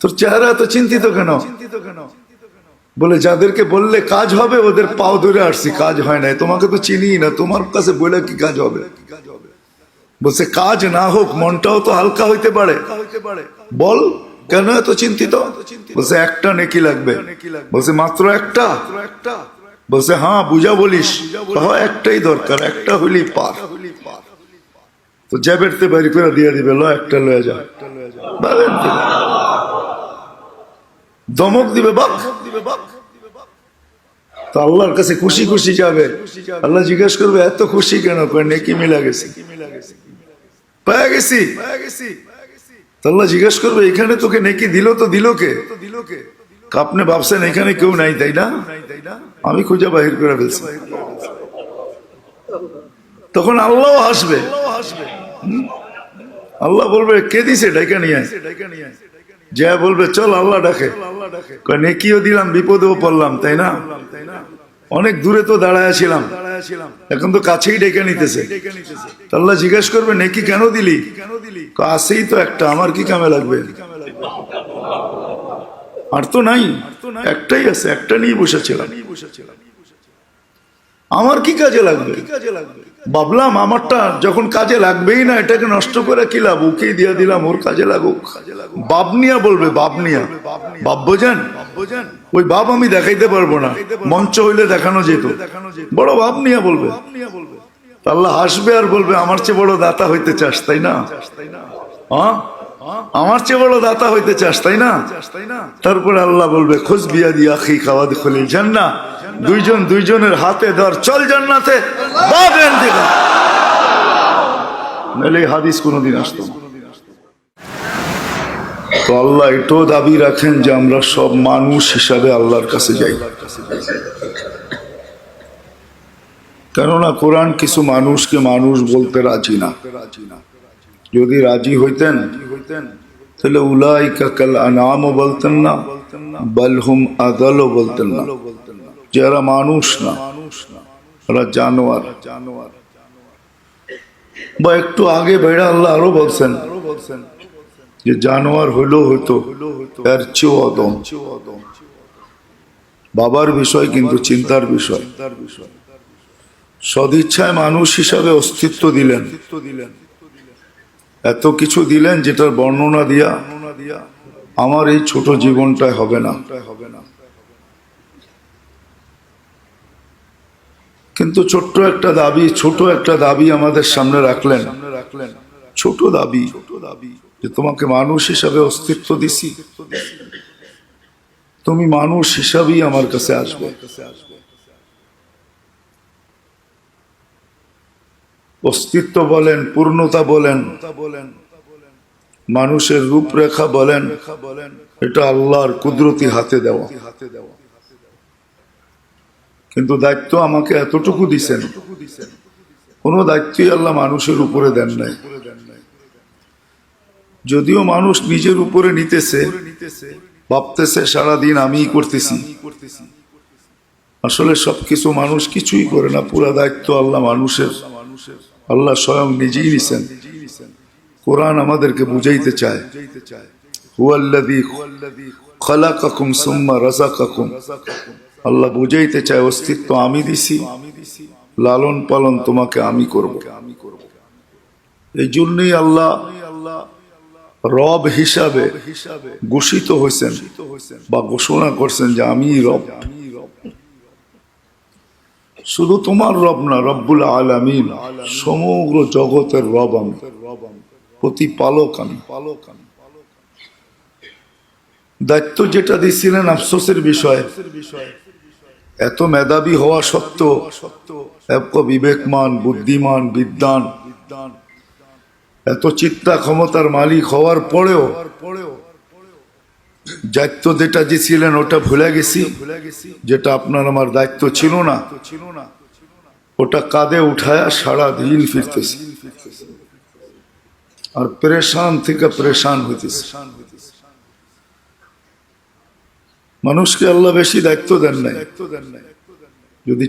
তোর চেহারা এত চিন্তিত কেন? চিন্তিত কেন বলে, যাদেরকে বললে কাজ হবে, ওদের পাও ধরে আসছি, কাজ হয় না তোমাকে তো চিনি না, তোমার কাছে বলে কি কাজ হবে? বলছে, কাজ না হোক, মনটাও তো হালকা হইতে পারে। বল, কেন এত চিন্তিত? বলছে, একটা নেকি লাগবে। বলছে, মাত্র একটা? বলছে হ্যাঁ বুঝা বলিস। হ্যাঁ একটাই দরকার, একটা হইলেই পার। তো জ্যাবেরতে বাড়ি করে দিয়ে দিবে, ল, একটা লয়ে যা। বালেন দিবে। দমক দিবে বাক। দিবে বাক তো আল্লাহর কাছে খুশি খুশি যাবে। আল্লাহ জিজ্ঞেস করবে, এত খুশি কেন? নেকি মিলা গেছে। পায়া গেছি। আল্লাহ জিজ্ঞেস করবে, এখানে তোকে নেকি দিল তো দিল কে? আপনি ভাবছেন, এখানে কেউ নাই, তাই না? আমি খুঁজে বাহির করে ফেলছি। তখন আল্লাহ হাসবে? আল্লাহ বলবে, কে দিছে? ডাইকা নিয়ে। যা বলবে, চল আল্লাহ ডাকে। নেকিও দিলাম, বিপদেও পড়লাম, তাই না? অনেক দূরে তো দাঁড়ায় ছিলাম এখন তো কাছেই ডেকে নিতেছে। আল্লাহ জিজ্ঞেস করবে, নেকি কেন দিলি? আছেই তো একটা, আমার কি কামে লাগবে? আর তো নাই। একটাই আছে, একটা নিয়ে বসেছিলাম। আমার কি কাজে লাগবে? ভাবলাম আমারটা যখন কাজে লাগবেই না, এটাকে নষ্ট করে কি লাভ? ওকে দিয়ে দিলাম, ওর কাজে লাগুক। বাবনিয়া বলবে বাবনিয়া বাব বোঝেন? ওই বাপ আমি দেখাইতে পারব না। মঞ্চ হইলে দেখানো যেত। বড় বাবনিয়া বলবে। আল্লাহ হাসবে আর বলবে, আমার চেয়ে বড় দাতা হইতে চাস, তাই না? হ্যাঁ? আমার চেয়ে বড় দাতা হইতে চাস, তাই না? তারপরে আল্লাহ বলবে, খোঁজ বিয়া দিয়া খি খাওয়া খুলি জান্না দুইজন দুইজনের হাতে ধর, চল জান্নাতে নাহলে হাদিস কোনোদিন আসতো তো আল্লাহ এটাও দাবি রাখেন যে আমরা সব মানুষ হিসাবে আল্লাহর কাছে যাই। কেননা কোরআন কিছু মানুষকে মানুষ বলতে রাজি না। যদি রাজি হইতেন, তাহলে উলাই কাকাল আনামও বলতেন না, বলহুম আদলও বলতেন না। যারা মানুষ না, ওরা জানোয়ার। জানোয়ার বা একটু আগে বেড়া আল্লাহ আরও বলছেন যে জানোয়ার হইলেও হইতো এর চেয়েও অদম। বাবার বিষয় কিন্তু চিন্তার বিষয়। সদিচ্ছায় মানুষ হিসাবে অস্তিত্ব দিলেন। এত কিছু দিলেন যেটার বর্ণনা দিয়া আমার এই ছোট জীবনটায় হবে না। কিন্তু ছোট্ট একটা দাবি, ছোট একটা দাবি আমাদের সামনে রাখলেন। ছোট দাবি, যে তোমাকে মানুষ হিসাবে অস্তিত্ব দিছি। তুমি মানুষ হিসাবেই আমার কাছে আসবে। অস্তিত্ব বলেন, পূর্ণতা বলেন, মানুষের রূপরেখা বলেন, এটা আল্লাহর কুদরতি হাতে দেওয়া। কিন্তু দায়িত্ব আমাকে এতটুকু দিছেন। কোন দায়িত্বই আল্লাহ মানুষের উপরে দেন নাই। যদিও মানুষ নিজের উপরে নিতেছে, ভাবতেছে, সারাদিন আমিই করতেছি। আসলে সবকিছু মানুষ কিছুই করে না, পুরা দায়িত্ব আল্লাহ মানুষের। আল্লাহ স্বয়ং নিজেই নিছেন। কোরআন আমাদেরকে বুঝাইতে চায়। হুয়াল্লাযী খালাকাকুম সুম্মা রাযাকাকুম। আল্লাহ বুঝাইতে চায় অস্তিত্ব আমি দিছি, লালন পালন তোমাকে আমি করব। এই জন্যই আল্লাহ রব হিসাবে ঘোষিত হয়েছেন বা ঘোষণা করছেন যে আমি রব। শুধু তোমার রব না, রব্বুল আলামিন সমগ্র জগতের রব আমি, প্রতিপালক আমি। দায়িত্ব যেটা দিছিলেন আফসোসের বিষয় এত মেধাবী হওয়া সত্ত্বেও বিবেকমান, বুদ্ধিমান বিদ্যান এত চিত্তা ক্ষমতার মালিক হওয়ার পরেও দায়িত্ব যেটা দিছিলেন ওটা ভুলে গেছি, যেটা আপনার আমার দায়িত্ব ছিল না, ওটা কাঁধে উঠায়া সারা দিন ফিরতেছি। আর প্রেশান থেকে পরেশান হইতেছে। মানুষকে আল্লাহ বেশি দায়িত্ব দেন নাই। যদি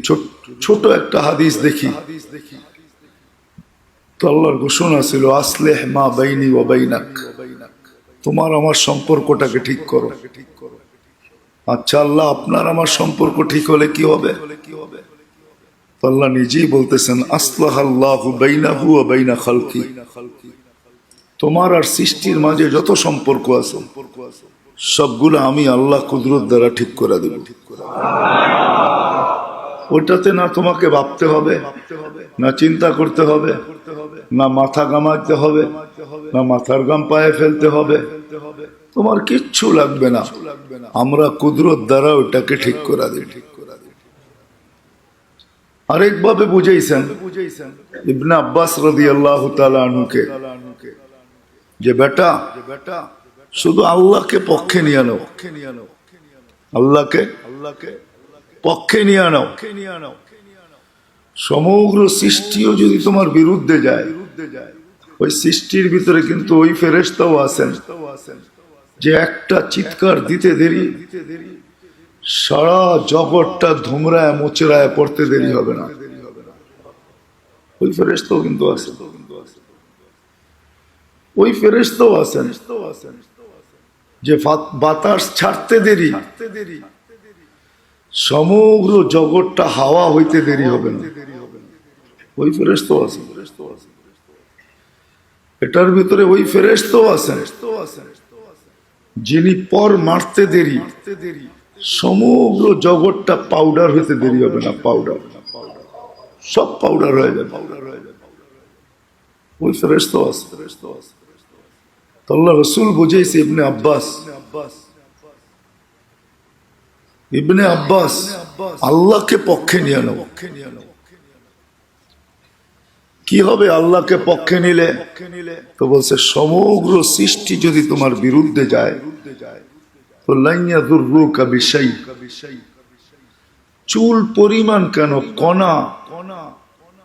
ছোট একটা হাদিস দেখি, তো আল্লাহর ঘোষণা ছিল, আসলেহ মা বাইনি ও বাইনাক। তোমার আমার সম্পর্কটাকে ঠিক করো। আচ্ছা আল্লাহ আপনার আমার সম্পর্ক ঠিক হলে কি হবে? আল্লাহ নিজেই বলতেছেন আসলাহ আল্লাহ বাইনাহু ও বাইনা খালকি। তোমার আর সৃষ্টির মাঝে যত সম্পর্ক আছে সম্পর্ক আছে সবগুলো আমি আল্লাহ কুদরত দ্বারা ঠিক করে দেব। ওইটাতে না তোমাকে ভাবতে হবে, না চিন্তা করতে হবে, না মাথা গামাতে হবে, না মাথার গাম পায়ে ফেলতে হবে। তোমার কিচ্ছু লাগবে না। আমরা কুদরত দ্বারা ওটাকে ঠিক করে দিই আরেকভাবে বুঝাইছেন, ইবনে আব্বাস রদি আল্লাহ আনুকে যে, বেটা শুধু আল্লাহকে পক্ষে নিয়ে নাও। আল্লাহকে আল্লাহকে পক্ষে নিয়ে নাও। সমগ্র সৃষ্টিও যদি তোমার বিরুদ্ধে যায়, ওই সৃষ্টির ভিতরে কিন্তু ওই ফেরেস্তাও আছেন। যে একটা চিৎকার দিতে দেরি, সারা জগৎটা ধুমরায় মোচরায় পড়তে দেরি হবে না। ওই ফেরেস্তাও কিন্তু আছেন। ওই ফেরেস্তাও আছেন। যে বাতাস ছাড়তে দেরি। সমগ্র জগৎটা হাওয়া হইতে দেরি হবে না। ওই ফেরেস্তাও আছেন এটার ভিতরে ওই ফেরেস্তাও আছেন যিনি পর মারতে দেরি, সমগ্র জগৎটা পাউডার হইতে দেরি হবে না পাউডার সব পাউডার হয়ে যাবে। ওই ফেরেস্তাও আছে। তো আল্লাহ রসুল বুঝেছে ইবনে আব্বাস। ইবনে আব্বাস, আল্লাহকে পক্ষে নিয়ে নাও। কি হবে আল্লাহকে পক্ষে নিলে? তো বলছে, সমগ্র সৃষ্টি যদি তোমার বিরুদ্ধে যায় চুল পরিমাণ কেন, কণা,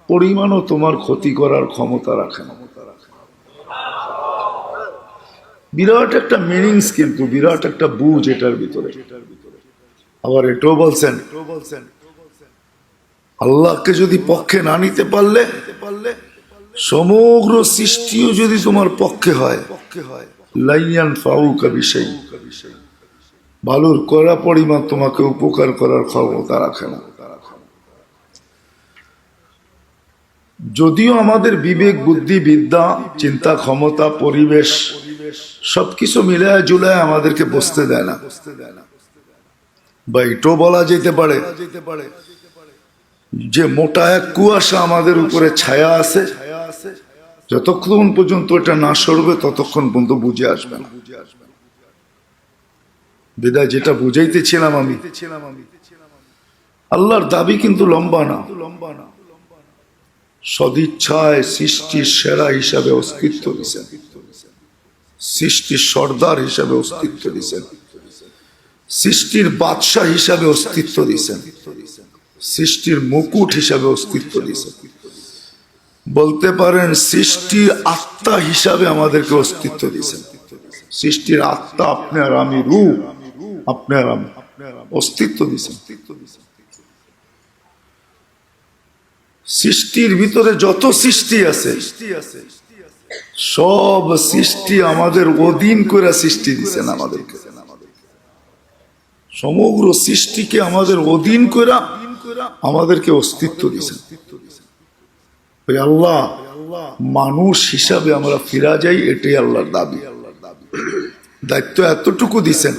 পরিমাণও তোমার ক্ষতি করার ক্ষমতা রাখে না। বিরাট একটা মিনিংস কিন্তু, বিরাট একটা বুঝ এটার ভিতরে। আবার এটাও বলছেন, আল্লাহকে যদি পক্ষে না নিতে পারলে, সমগ্র সৃষ্টিও যদি তোমার পক্ষে হয় ভালোর করা পরিমাণ তোমাকে উপকার করার ক্ষমতা রাখে না। যদিও আমাদের বিবেক, বুদ্ধি, বিদ্যা, চিন্তা, ক্ষমতা, পরিবেশ সবকিছু মিলায় জুলায় আমাদেরকে বসতে দেয় না। বা এটাও বলা যেতে পারে যে মোটা এক কুয়াশা আমাদের উপরে ছায়া আছে। যতক্ষণ পর্যন্ত এটা না সরবে ততক্ষণ পর্যন্ত বুঝে আসবে না। বিদায়, যেটা বুঝাইতেছিলাম আমি। আল্লাহর দাবি কিন্তু লম্বা না। লম্বা না সদিচ্ছায় সৃষ্টির সেরা হিসাবে অস্তিত্ব দিচ্ছেন সৃষ্টির সর্দার হিসাবে অস্তিত্ব দিচ্ছেন সৃষ্টির বাদশাহ হিসাবে অস্তিত্ব দিচ্ছেন সৃষ্টির মুকুট হিসাবে অস্তিত্ব দিচ্ছেন বলতে পারেন সৃষ্টির আত্মা হিসাবে আমাদেরকে অস্তিত্ব দিচ্ছেন সৃষ্টির আত্মা আপনার আমি, রূপ আপনার আমি, অস্তিত্ব দিচ্ছেন সৃষ্টির ভিতরে যত সৃষ্টি আছে সব সৃষ্টি আমাদের অধীন করে সৃষ্টি দিচ্ছেন আমাদেরকে। সমগ্র সৃষ্টিকে আমাদের অধীন করে আমাদেরকে অস্তিত্ব দিচ্ছেন ওই আল্লাহ মানুষ হিসাবে আমরা ফিরা যাই, এটাই আল্লাহর দাবি। দায়িত্ব এতটুকু দিছেন,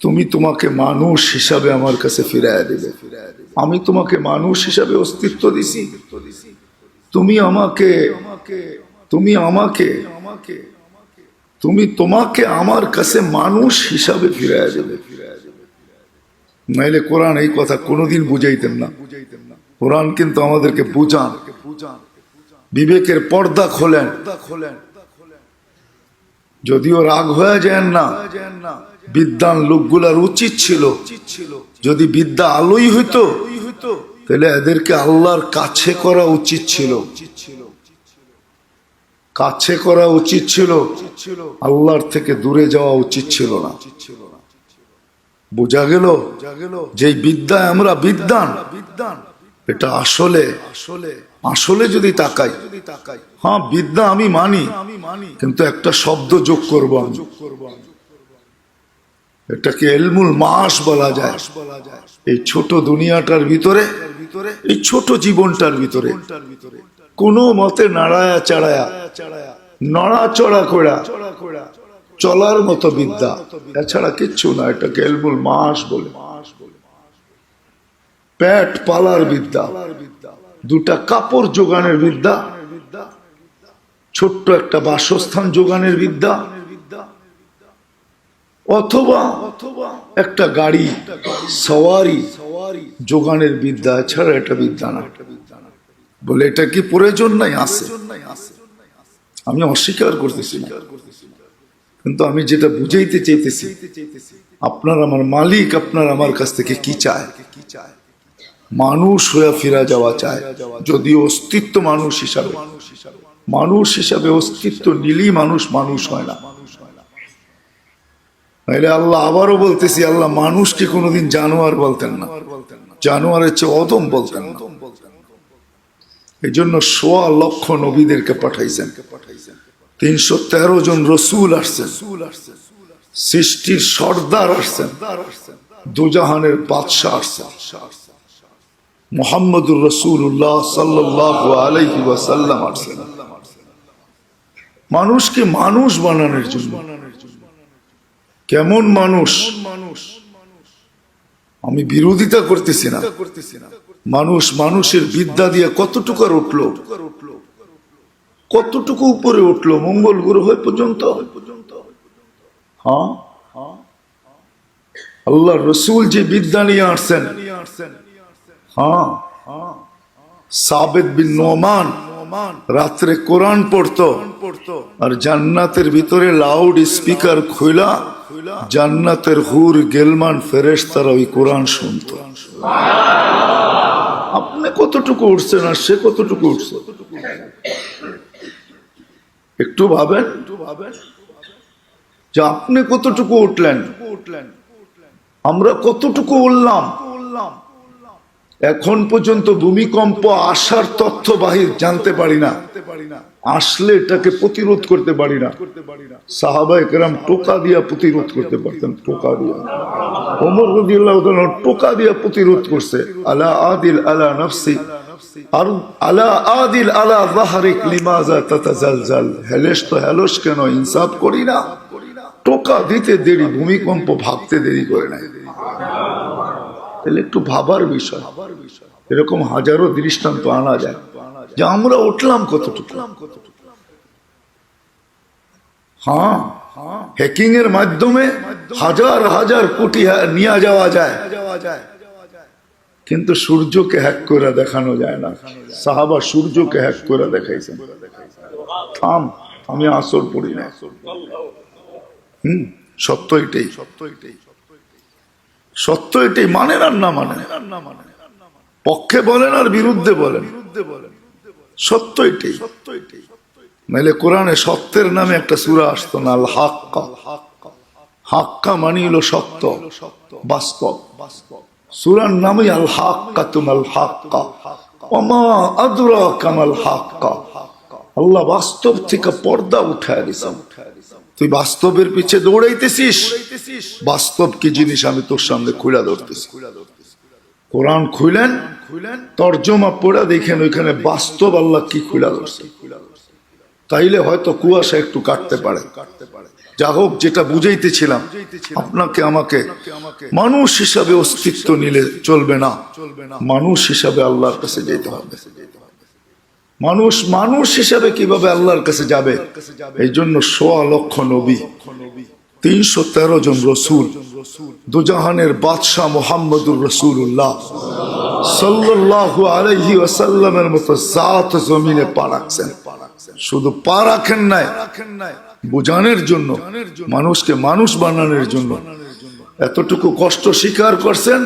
তুমি তোমাকে মানুষ হিসাবে আমার কাছে ফিরাইয়া দেবে। আমি তোমাকে মানুষ হিসাবে অস্তিত্ব দিছি। তুমি আমাকে তুমি আমাকে, তুমি তোমাকে আমার কাছে মানুষ হিসাবে ফিরাইয়া দেবে। নাইলে কোরআন এই কথা কোনোদিন বুঝাইতেন না। কোরআন কিন্তু আমাদেরকে বুঝান। বিবেকের পর্দা খোলেন। যদিও রাগ হয়ে যায় না, বিদ্যান লোকগুলার উচিত ছিল। যদি বিদ্যা আলোই হইতো তাহলে এদেরকে আল্লাহর কাছে করা উচিত ছিল। কাছে করা উচিত ছিল, আল্লাহর থেকে দূরে যাওয়া উচিত ছিল না। বোঝা গেল যে বিদ্যায় আমরা বিদ্যান, এটা আসলে আসলে আসলে যদি তাকাই হ্যাঁ বিদ্যা আমি মানি, কিন্তু একটা শব্দ যোগ করব আমি। এটাকে এলমুল মাস বলা যায়। এই ছোট দুনিয়াটার ভিতরে, এই ছোট জীবনটার ভিতরে, কোনো মতে নাড়ায়া চাড়ায়া, নড়াচড়া করা চলার মতো বিদ্যা। এছাড়া কিচ্ছু না, এটাকে এলমুল মাস বলে। পেট পালার বিদ্যা, দুটা কাপড় যোগানের বিদ্যা, ছোট্ট একটা বাসস্থান যোগানের বিদ্যা অথবা একটা গাড়ি, সওয়ারি, যোগানের বিদ্যা ছাড়া এটা বিদ্যা না। বলে এটা কি প্রয়োজন নাই? আছে। আমি অস্বীকার করতেছি কিন্তু আমি যেটা বুঝাইতে চাইতেছি, আপনার আমার মালিক আপনার আমার কাছ থেকে কি চায়? মানুষ হয়ে ফিরা যাওয়া চায়, যদিও অস্তিত্ব মানুষ হিসাবে। মানুষ হিসাবে অস্তিত্ব নিলেই মানুষ মানুষ হয় না। নাইলে আল্লাহ আবারও বলতেছি, আল্লাহ মানুষকে কোনোদিন জানোয়ার বলতেন না। জানোয়ারের চেয়ে অদম বলতেন না। এই জন্য সোয়া লক্ষ নবীদেরকে পাঠাইছেন। তিনশো তেরো জন রসুল আসছেন। সৃষ্টির সর্দার আসছেন। দুজাহানের বাদশাহ আসছেন। মোহাম্মদুর রসুল্লাহ সাল্লাহ আলাইহি ওয়াসাল্লাম আসছেন। মানুষকে মানুষ বানানোর জন্য। কেমন মানুষ? মানুষ আমি বিরোধিতা করতেছি না। মানুষ মানুষের বিদ্যা দিয়ে কতটুকু উঠল? কতটুকু উপরে উঠল? মঙ্গল গ্রহ পর্যন্ত? হ্যাঁ? আল্লাহ রসুল যে বিদ্যা নিয়ে আসছেন। হ্যাঁ? সাবেদ বিন নোমান রাত্রে কোরআন পড়তো। আর জান্নাতের ভিতরে লাউড স্পিকার খুলা জান্নাতের হুর গেলমান ফেরেশ তারা ওই কোরআন শুনত। আপনি কতটুকু উঠছেন আর সে কতটুকু উঠছে? একটু ভাবেন? যে আপনি কতটুকু উঠলেন উঠলেন? আমরা কতটুকু উঠলাম? এখন পর্যন্ত ভূমিকম্প আসার তথ্য বাহির জানতে পারি না। আসলে এটাকে প্রতিরোধ করতে পারি না। সাহাবা একরাম টোকা দিয়া প্রতিরোধ করতে পারতেন, টোকা দিয়া। ওমর রদিয়াল্লাহ টোকা দিয়া প্রতিরোধ করছে, আলা আদিল আলা নফসি টোকা দিতে দেরি, ভূমিকম্প ভাবতে দেরি করে নাই। তাহলে একটু ভাবার বিষয়। এরকম হাজারো দৃষ্টান্ত আনা যায়। যে আমরা উঠলাম কতটুকু? হ্যাঁ হ্যাকিং এর মাধ্যমে হাজার হাজার কোটি নিয়ে যাওয়া যায়। কিন্তু সূর্যকে হ্যাক করে দেখানো যায় না। সাহাবা সূর্যকে হ্যাক করে দেখাইছেন। থাম, আমি আসর পড়ি না। হম সত্য এটাই সত্য এটাই। সত্য এটাই মানেন আর না মানে। পক্ষে বলেন আর বিরুদ্ধে বলেন। সত্য এটাই। সত্য কোরআনে সত্যের নামে একটা সুরা আসতো না হাক্কা। হাক্কা মানি হলো সত্য, বাস্তব। সুরার নামই আল হাক্কা তুমাল হাক্কা। অমা আদুরা কামাল হাক্কা। আল্লাহ বাস্তব থেকে পর্দা উঠায় দিছেন তুই বাস্তবের পিছে দৌড়াইতেছিস? বাস্তব কি জিনিস আমি তোর সামনে খুলে ধরতেছি? কোরআন খুলেন তর্জমা পড়া দেখেন ওইখানে বাস্তব আল্লাহ কি খুলে ধরছে। তাইলে হয়তো কুয়াশা একটু কাটতে পারে। যা হোক, যেটা বুঝাইতেছিলাম, আপনাকে, আমাকে, মানুষ হিসাবে অস্তিত্ব নিলে চলবে না। মানুষ হিসাবে আল্লাহর কাছে যেতে হবে। মানুষ মানুষ হিসাবে কীভাবে আল্লাহর কাছে যাবে? এই জন্য সোয়া লক্ষ নবী, তিনশো তেরো জন রসুল, দুজাহানের বাদশাহ মোহাম্মদুর রসুল্লাহ সাল্লাহ আলহি ওয়াসাল্লামের মতো জাত জমিনে পা রাখছেন। শুধু পা রাখেন নাই, বুঝানোর জন্য, মানুষকে মানুষ বানানোর জন্য এতটুকু কষ্ট স্বীকার করছেন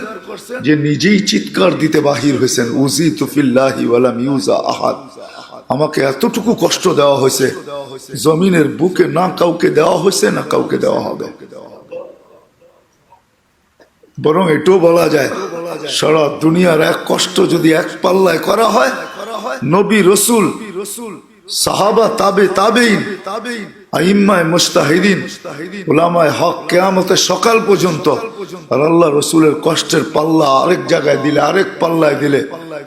যে নিজেই চিৎকার দিতে বাহির হয়েছেন। উজি তুফিল্লাহি ওয়ালাম ইউজা আহাদ। আমাকে এতটুকু কষ্ট দেওয়া হয়েছে, জমিনের বুকে না কাউকে দেওয়া হয়েছে, না কাউকে দেওয়া হবে। বরং এটাও বলা যায়, সারা দুনিয়ার এক কষ্ট যদি এক পাল্লায় করা হয়, নবী রসুল, সাহাবা তাবে তাবেইন, আইম্মায় সকাল পর্যন্ত, আর আল্লাহ রসুলের কষ্টের পাল্লা আরেক জায়গায় দিলে, আরেক পাল্লায় দিলে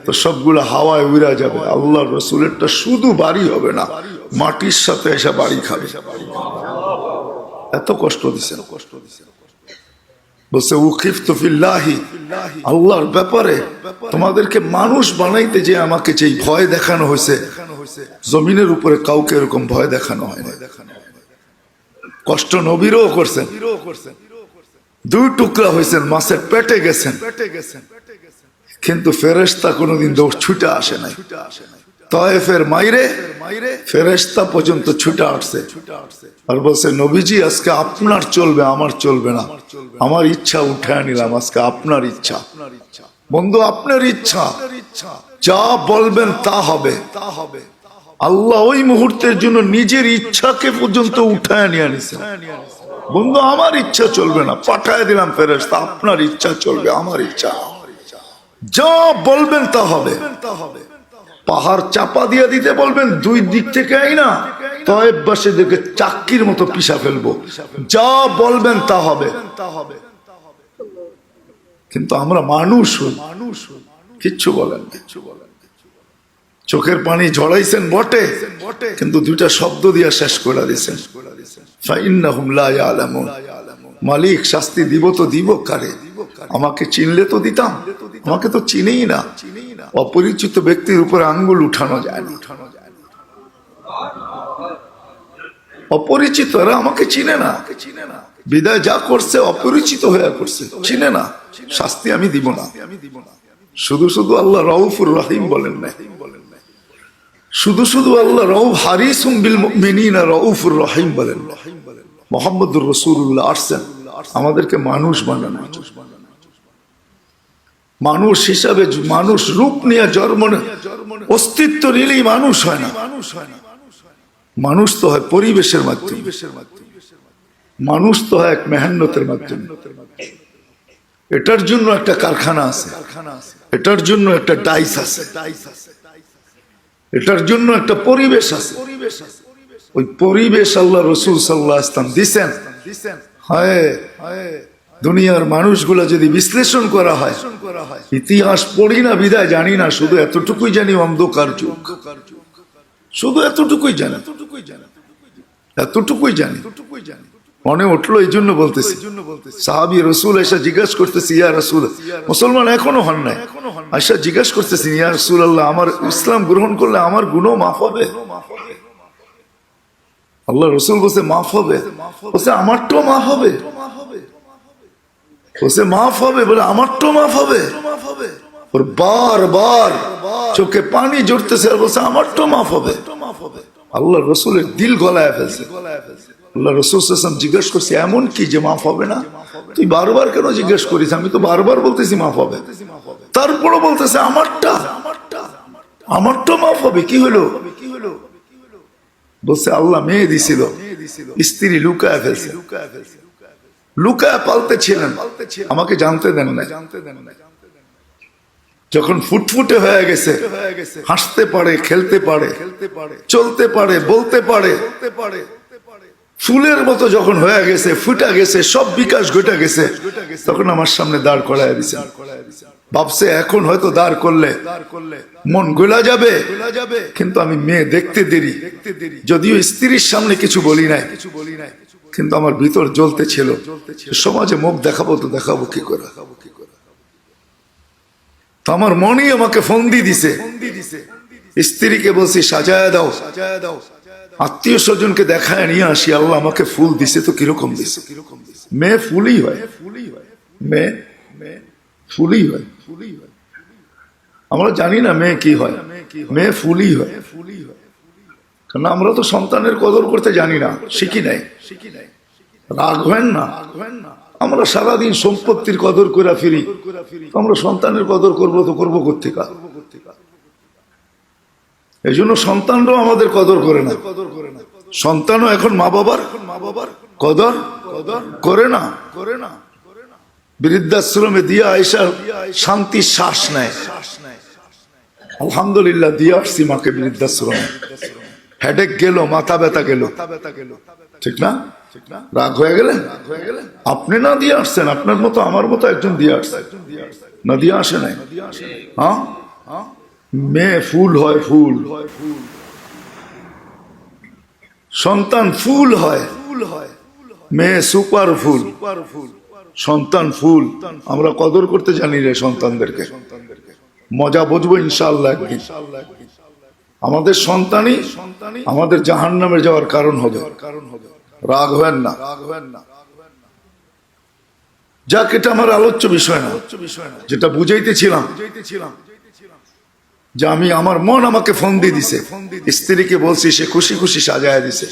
তো সবগুলো হাওয়ায় উড়া যাবে। আল্লাহ রসুলেরটা শুধু বাড়ি হবে না, মাটির সাথে এসে বাড়ি খাবে। এত কষ্ট দিছে। কষ্ট দিছে বলছে আল্লাহর ব্যাপারে তোমাদেরকে মানুষ বানাইতে যে আমাকে যে ভয় দেখানো হয়েছে, জমিনের উপরে কাউকে এরকম ভয় দেখানো হয় না কষ্ট নবীরও করছেন। দুই টুকরা হয়েছেন, মাছের পেটে গেছেন। কিন্তু ফেরেস্তা কোনোদিন দৌড় ছুটে আসে নাই। তয়েফের মাইরে ফেরেস্তা পর্যন্ত ছুটে আসছে। আর বলছে, নবীজি, আজকে আপনার চলবে, আমার চলবে না। আমার ইচ্ছা উঠায় নিলাম, আজকে আপনার ইচ্ছা। বন্ধু, আপনার ইচ্ছা। যা বলবেন তা হবে। তা হবে আল্লাহ ওই মুহূর্তের জন্য নিজের ইচ্ছাকে পর্যন্ত উঠায় নিয়ে বন্ধু, আমার ইচ্ছা চলবে না। পাঠায় দিলাম ফেরেস্তা আপনার ইচ্ছা চলবে, আমার ইচ্ছা। যা বলবেন তা হবে। পাহাড় চাপা দিয়ে দিতে বলবেন, দুই দিক থেকে আই না। দেখে চাক্কির মতো পিসা ফেলব। যা বলবেন তা হবে। কিন্তু আমরা মানুষ হই। মানুষ কিচ্ছু বলেন কিচ্ছু বলেন চোখের পানি ঝড়াইছেন বটে, কিন্তু দুইটা শব্দ দিয়া শেষ করে দিয়েছেন। মালিক শাস্তি দিব তো দিব কারে? আমাকে চিনলে তো দিতাম। আমাকে তো চিনেই না। অপরিচিত ব্যক্তির উপরে আঙ্গুল উঠানো যায় না। উঠানো যায় না অপরিচিতরা আমাকে চিনে না। চিনে না বিদায় যা করছে অপরিচিত হয়ে করছে, চিনে না। শাস্তি আমি দিব না। আমি দিব না শুধু শুধু আল্লাহ রউফুর রহিম বলেন না। বলেন না শুধু শুধু আল্লাহ রউফ হারিসুম বিল মুমিনিনা রউফুর রহিম বলেন রহিম বলেন মোহাম্মদুর রসুল্লাহ আসছেন। আমাদেরকে মানুষ বানানো মানুষ হিসাবে মানুষ রূপ নিয়ে জন্ম অস্তিত্ব নিলেই মানুষ হয় না। মানুষ হয় না মানুষ তো হয় পরিবেশের মাধ্যমে। মানুষ তো হয় এক মেহান্নতের মাধ্যমে। এটার জন্য একটা কারখানা আছে। এটার জন্য একটা ডাইস আছে। এটার জন্য একটা পরিবেশ আছে। ওই পরিবেশ আল্লাহ রসুল সাল্লাহ ইসলাম দিছেন। হয়! দুনিয়ার মানুষগুলো যদি বিশ্লেষণ করা হয়, ইতিহাস পড়ি না, বিদায় জানি না, শুধু এতটুকুই জানি অন্ধকার যুগ। শুধু এতটুকুই জানি। এতটুকুই জানি। মনে উঠল এই জন্য বলতেছি। সাহাবি রসুল এসে জিজ্ঞাসা করতেছি, ইয়া রসুল, মুসলমান এখনও হন নাই? আয়সা জিজ্ঞাসা করতেছি, ইয়া রসুল আল্লাহ আমার ইসলাম গ্রহণ করলে আমার গুণও মাফ হবে? আল্লাহ রসুল বলছে, মাফ হবে। বলছে, আমারটাও মাফ হবে? বলছে মাফ হবে, বলে আমার তো মাফ হবে। ওর বার বার চোখে পানি জড়তেছে আর বলছে আমার তো মাফ হবে। আল্লাহ রসুলের দিল গলায় ফেলছে। আল্লাহ রসুল জিজ্ঞেস করছে, এমন কি যে মাফ হবে না? তুই বারবার কেন জিজ্ঞেস করিস? আমি তো বারবার বলতেছি মাফ হবে। তারপরও বলতেছে, আমারটা আমারটা মাফ হবে। কি হলো? বলছে, আল্লাহ মেয়ে দিছিল। স্ত্রী লুকায় ফেলছে। লুকায় পালতে ছিলেন। আমাকে জানতে দেন না জানতে দেন না যখন ফুটফুটে হয়ে গেছে, হাসতে পারে, খেলতে পারে, চলতে পারে, বলতে পারে ফুলের মতো যখন হয়ে গেছে, ফুটা গেছে, সব বিকাশ ঘটে গেছে, তখন আমার সামনে দাঁড় করায় দিছে। ভাবছে, এখন হয়তো দাঁড় করলে মন গোলা যাবে, কিন্তু আমি মেয়ে দেখতে দেরি। যদিও স্ত্রীর সামনে কিছু বলি নাই কিছু বলি নাই কিন্তু আমার ভিতর জ্বলতে ছিল। সমাজে মুখ দেখাবো তো দেখাবো কি করে? তো আমার মনই আমাকে ফন্দি দিছে। স্ত্রীকে বলছি, সাজায় দাও। সাজায় দাও আত্মীয় স্বজনকে দেখায় নিয়ে আসি, আল্লাহ আমাকে ফুল দিছে তো কীরকম দিছে? মেয়ে ফুলই হয়। ফুলই হয় মেয়ে ফুলই হয় ফুলই হয়। আমরা জানি না মেয়ে কি হয়। মেয়ে ফুলই হয়। কারণ আমরা তো সন্তানের কদর করতে জানি না, শিখি নাই। শিখি নাই হয় না। আমরা সারাদিন সম্পত্তির কদর করে ফিরি। আমরা সন্তানের কদর করব তো করব কোথেকা এই জন্য সন্তানরাও আমাদের কদর করে না। সন্তানও এখন মা বাবার মা বাবার কদর কদর করে না। করে না বৃদ্ধাশ্রমে দিয়া আয়সা শান্তির শ্বাস নেয়। আলহামদুলিল্লাহ, দিয়া আসছি মাকে বৃদ্ধাশ্রমে। হেডেক গেল, মাথা ব্যথা গেল। ঠিক না? রাগ হয়ে গেলেন আপনি না দিয়ে আসছেন, আপনার মতো, আমার মতো একজন দিয়ে আসছেন না দিয়ে আসে নাই? হ্যাঁ? মেয়ে ফুল হয় ফুল। সন্তান ফুল হয় ফুল হয়। মেয়ে সুপার ফুল। সন্তান ফুল। আমরা কদর করতে জানি রে সন্তানদেরকে। মজা বুঝব ইনশাআল্লাহ একদিন। আমাদের সন্তানই আমাদের জাহান নামে যাওয়ার কারণ হবে। রাগ হবেন না। যাক, এটা আমার আলোচ্য বিষয় না। যেটা বুঝাইতেছিলাম যে আমি, আমার মন আমাকে ফোন দিয়ে দিছে। স্ত্রীকে বলছি, সে খুশি খুশি সাজায় দিছে।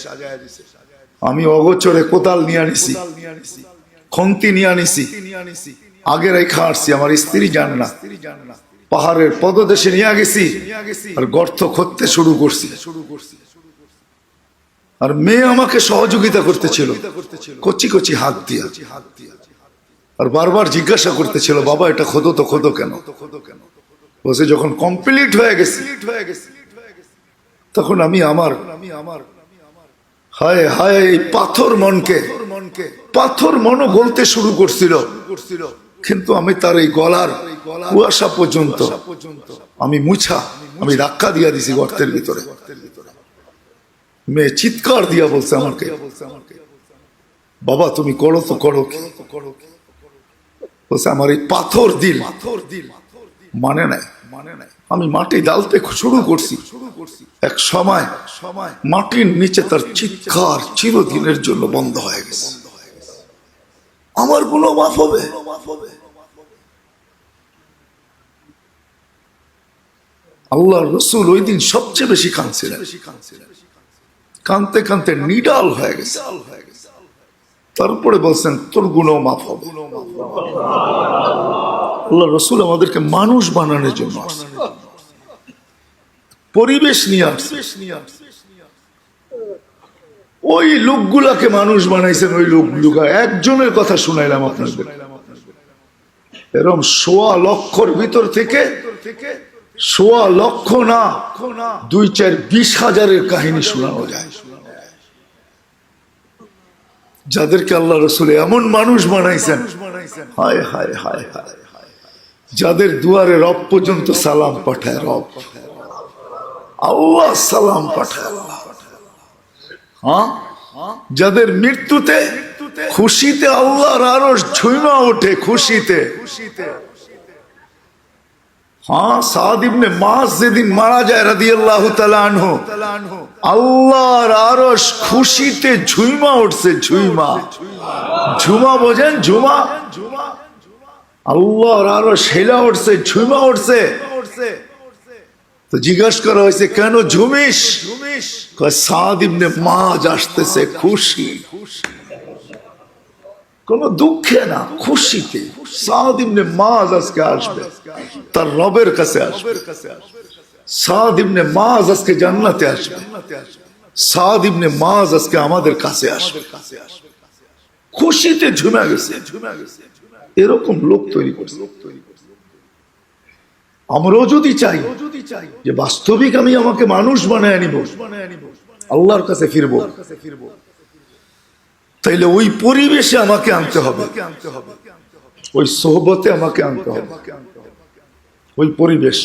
আমি অগোচরে কোতাল নিয়ে আনিছি, খন্তি নিয়ে আনিছি। আগে রেখা আসছি আমার স্ত্রী জান না। পাহাড়ের পদদেশে নিয়ে গেছি আর গর্ত খুঁড়তে শুরু করছি। আর মেয়ে আমাকে সহযোগিতা করতেছিল। কচি কচি হাত দিয়া। আর বারবার জিজ্ঞাসা করতেছিল, বাবা, এটা খোদো তো খোদো কেন? বসে যখন কমপ্লিট হয়ে গেছে, তখন আমি আমার আমি আমার হায় হায়, এই পাথর মনকে, পাথর মনও গলতে শুরু করছিল করছিল। কিন্তু আমি তার এই গলার কুয়াশা পর্যন্ত, আমি মুছা, আমি ধাক্কা দিয়া দিছি গর্তের ভিতরে। মেয়ে চিৎকার দিয়া বলছে আমাকে, বাবা, তুমি করো তো, করো বলছে, আমার এই পাথর দিল। মানে নাই, আমি মাটি ডালতে শুরু করছি। এক সময় সময় মাটির নিচে তার চিৎকার চিরদিনের জন্য বন্ধ হয়ে গেছে। আমার গুণ মাফ হবে। আল্লাহ রসুল ওই দিন সবচেয়ে বেশি কাঁদছিলেন। কানতে কানতে নিডাল হয়ে গেছে। তারপরে বলছেন, তোর গুণ মাফ হবে। আল্লাহ রসুল আমাদেরকে মানুষ বানানোর জন্য পরিবেশ নিয়ে আসছে। ওই লোকগুলাকে মানুষ বানাইছেন ওই লোকগুলা। একজনের কথা শুনাইলাম আপনাদের। এরকম সোয়া লক্ষর ভিতর থেকে, সোয়া লক্ষ না, দুই চার বিশ হাজারের কাহিনী শোনানো যায়। যাদেরকে আল্লাহ রসুল এমন মানুষ বানাইছেন হায় হায় হায় হায়। যাদের দুয়ারে রব পর্যন্ত সালাম পাঠায় রব। আল্লাহ সালাম পাঠায় আল্লাহ। হ্যাঁ? যাদের মৃত্যুতে খুশিতে আল্লাহর আরও ঝুইমা ওঠে খুশিতে। হ্যাঁ সাদ মাস যেদিন মারা যায় রাদিয়াল্লাহু তাআলা আনহু, আল্লাহর আরশ খুশিতে ঝুইমা উঠছে ঝুইমা ঝুমা বোঝেন, ঝুমা? আল্লাহর আরশ হেলা উঠছে ঝুইমা উঠছে। তো জিজ্ঞাসা করা হয়েছে, কেন ঝুমিস? সাদ মাজ আসতেছে খুশি। কোন দুঃখে না, খুশিতে। সাদ মাজ আজকে আসবে, তার রবের কাছে আসবে। সাদ ইবনে মাজ আজকে জান্নাতে আসবে। সাদ ইবনে মাজ আজকে আমাদের কাছে আসবে। খুশিতে ঝুমে গেছে। এরকম লোক তৈরি করছে। আমরাও যদি চাই যে বাস্তবিক আমি আমাকে মানুষ বানায় নিব আল্লাহর কাছে ফিরবো, তাইলে ওই পরিবেশে আমাকে আনতে হবে, ওই সোহবতে আমাকে আনতে হবে, ওই পরিবেশ,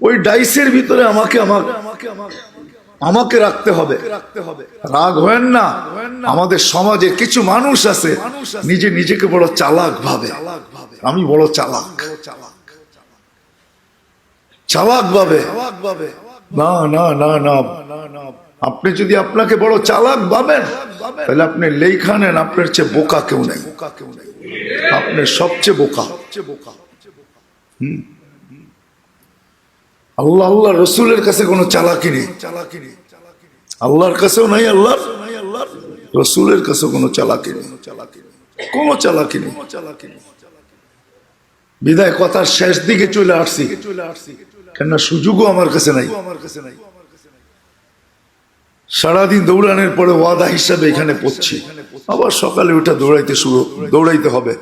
ওই ডাইসের ভিতরে আমাকে আমাকে আমাকে রাখতে হবে। রাগ হয়েন না, আমাদের সমাজে কিছু মানুষ আছে, নিজে নিজেকে বড় চালাক ভাবে। আমি বড় চালাক। চালাক ভাবে? না না না না। আপনি যদি আপনাকে বড় চালাক ভাবেন, তাহলে আপনি লেখা নেন আপনার চেয়ে বোকা কেউ নেই। আপনি সবচেয়ে বোকা। আল্লাহ আল্লাহ রসুলের কাছে কোনো চালাকি নেই। আল্লাহর কাছেও নাই আল্লাহ রসুলের কাছে কোনো চালাকি নেই। কোনো চালাকি নেই। বিদায় কথার শেষ দিকে চলে আসছি। কেন সুযোগও আমার কাছে নাই। সারাদিন দৌড়ানোর পরে ওয়াদা হিসাবে এখানে পড়ছি। আবার সকালে উঠে দৌড়াইতে শুরু দৌড়াইতে হবে।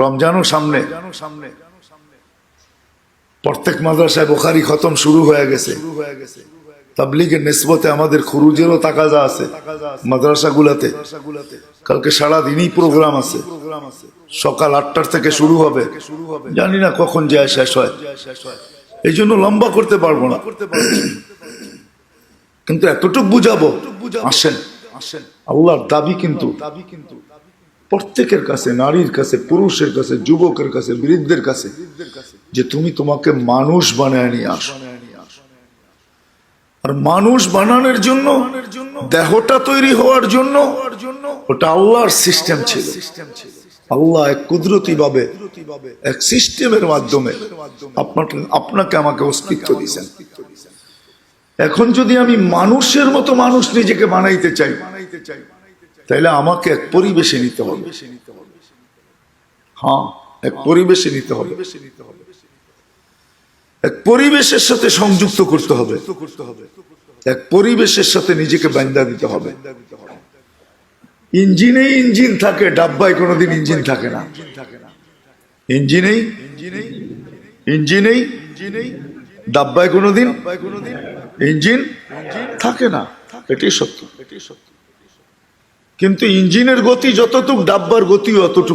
রমজানও সামনে। প্রত্যেক মাদ্রাসায় বোখারি খতম শুরু হয়ে গেছে শুরু হয়ে গেছে। তাবলিগের নিসবতে আমাদের খুরুজেরও তাকাজা আছে মাদ্রাসা গুলাতে কালকে সারা দিনই প্রোগ্রাম আছে। সকাল আটটার থেকে শুরু হবে। জানি না কখন যায় শেষ হয়। এই জন্য লম্বা করতে পারব না। কিন্তু এতটুক বুঝাবো, আসেন। আসেন আল্লাহর দাবি কিন্তু দাবি কিন্তু প্রত্যেকের কাছে, নারীর কাছে, পুরুষের কাছে, যুবকের কাছে, বৃদ্ধের কাছে, যে তুমি তোমাকে মানুষ বানায় নিয়ে আসো। আর মানুষ বানানোর জন্য, দেহটা তৈরি হওয়ার জন্য ওটা আল্লাহর সিস্টেম ছিল। আল্লাহ এক কুদরতি ভাবে, এক সিস্টেমের মাধ্যমে আপনাকে আপনাকে আমাকে অস্তিত্ব দিয়েছেন। এখন যদি আমি মানুষের মতো মানুষ নিজেকে বানাইতে চাই তাহলে আমাকে এক পরিবেশে নিতে হবে। হ্যাঁ এক পরিবেশে নিতে হবে। এক পরিবেশের সাথে সংযুক্ত করতে হবে। এক পরিবেশের সাথে নিজেকে বান্দা দিতে হবে। ইঞ্জিনেই ইঞ্জিন থাকে, ডাব্বায় কোনোদিন ইঞ্জিন থাকে না। ইঞ্জিনেই ইঞ্জিনেই ডাব্বায় কোনোদিন ইঞ্জিন থাকে না। এটাই সত্য। কিন্তু ইঞ্জিনের গতি যতটুক, ডাব্বার গতি অতটুক।